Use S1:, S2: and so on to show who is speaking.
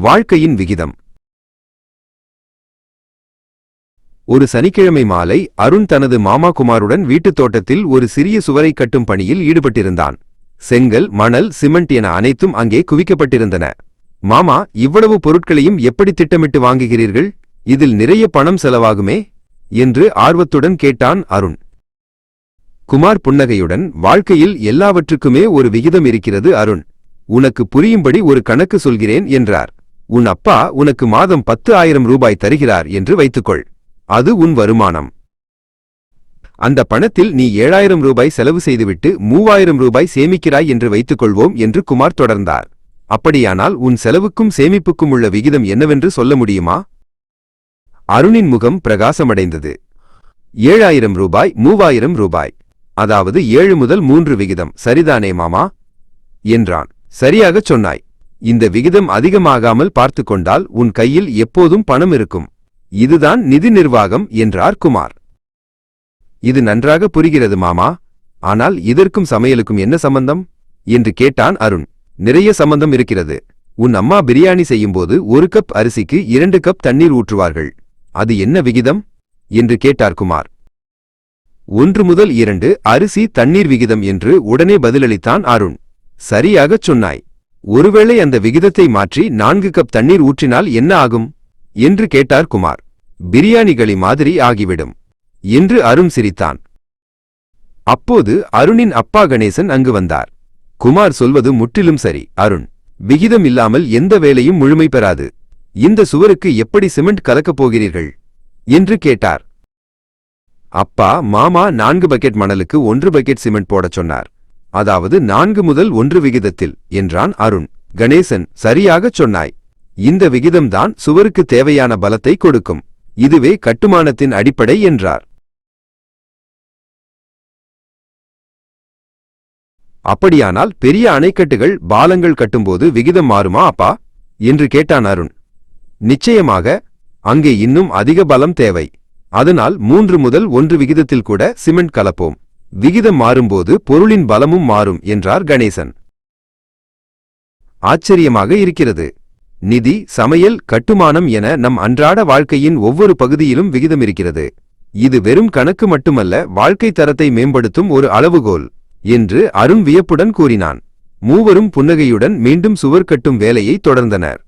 S1: வாழ்க்கையின் விகிதம். ஒரு சனிக்கிழமை மாலை அருண் தனது மாமா குமாருடன் வீட்டுத் தோட்டத்தில் ஒரு சிறிய சுவரை கட்டும் பணியில் ஈடுபட்டிருந்தான். செங்கல் மணல் சிமெண்ட் என அனைத்தும் அங்கே குவிக்கப்பட்டிருந்தன. மாமா இவ்வளவு பொருட்களையும் எப்படி திட்டமிட்டு வாங்குகிறீர்கள்? இதில் நிறைய பணம் செலவாகுமே? என்று ஆர்வத்துடன் கேட்டான் அருண். குமார் புன்னகையுடன் வாழ்க்கையில் எல்லாவற்றுக்குமே ஒரு விகிதம் இருக்கிறது அருண். உனக்கு புரியும்படி ஒரு கணக்கு சொல்கிறேன் என்றார். உன் அப்பா உனக்கு மாதம் பத்து ஆயிரம் ரூபாய் தருகிறார் என்று வைத்துக்கொள். அது உன் வருமானம். அந்த பணத்தில் நீ ஏழாயிரம் ரூபாய் செலவு செய்துவிட்டு மூவாயிரம் ரூபாய் சேமிக்கிறாய் என்று வைத்துக் கொள்வோம் என்று குமார் தொடர்ந்தார். அப்படியானால் உன் செலவுக்கும் சேமிப்புக்கும் உள்ள விகிதம் என்னவென்று சொல்ல முடியுமா? அருணின் முகம் பிரகாசமடைந்தது. ஏழாயிரம் ரூபாய் மூவாயிரம் ரூபாய். அதாவது ஏழு முதல் மூன்று விகிதம். சரிதானே மாமா? என்றான். சரியாகச் சொன்னாய். இந்த விகிதம் அதிகமாகாமல் பார்த்து கொண்டால் உன் கையில் எப்போதும் பணம் இருக்கும். இதுதான் நிதி நிர்வாகம் என்றார் குமார். இது நன்றாக புரிகிறது மாமா. ஆனால் இதற்கும் சமையலுக்கும் என்ன சம்பந்தம்? என்று கேட்டான் அருண். நிறைய சம்பந்தம் இருக்கிறது. உன் அம்மா பிரியாணி செய்யும்போது ஒரு கப் அரிசிக்கு இரண்டு கப் தண்ணீர் ஊற்றுவார்கள். அது என்ன விகிதம்? என்று கேட்டார் குமார். ஒன்று முதல் இரண்டு அரிசி தண்ணீர் விகிதம் என்று உடனே பதிலளித்தான் அருண். சரியாகச் சொன்னாய். ஒருவேளை அந்த விகிதத்தை மாற்றி நான்கு கப் தண்ணீர் ஊற்றினால் என்ன ஆகும்? என்று கேட்டார் குமார். பிரியாணிகளி மாதிரி ஆகிவிடும். என்று அருண் சிரித்தான். அப்போது அருணின் அப்பா கணேசன் அங்கு வந்தார். குமார் சொல்வது முற்றிலும் சரி அருண். விகிதம் இல்லாமல் எந்த வேலையும் முழுமை பெறாது. இந்த சுவருக்கு எப்படி சிமெண்ட் கலக்கப் போகிறீர்கள்? என்று கேட்டார். அப்பா மாமா நான்கு பக்கெட் மணலுக்கு ஒன்று பக்கெட் சிமெண்ட் போடச் சொன்னார். அதாவது நான்கு முதல் ஒன்று விகிதத்தில் என்றான் அருண். கணேசன் சரியாகச் சொன்னாய். இந்த விகிதம்தான் சுவருக்கு தேவையான பலத்தை கொடுக்கும். இதுவே கட்டுமானத்தின் அடிப்படை என்றார். அப்படியானால் பெரிய அணைக்கட்டுகள் பாலங்கள் கட்டும்போது விகிதம் மாறுமா அப்பா? என்று கேட்டான் அருண். நிச்சயமாக அங்கே இன்னும் அதிக பலம் தேவை. அதனால் மூன்று முதல் ஒன்று விகிதத்தில் கூட சிமெண்ட் கலப்போம். விகிதம் மாறும்போது பொருளின் பலமும் மாறும் என்றார் கணேசன். ஆச்சரியமாக இருக்கிறது. நிதி சமையல் கட்டுமானம் என நம் அன்றாட வாழ்க்கையின் ஒவ்வொரு பகுதியிலும் விகிதம் இருக்கிறது. இது வெறும் கணக்கு மட்டுமல்ல வாழ்க்கை தரத்தை மேம்படுத்தும் ஒரு அளவுகோல் என்று அருண் வியப்புடன் கூறினான். மூவரும் புன்னகையுடன் மீண்டும் சுவர் கட்டும் வேலையை தொடர்ந்தனர்.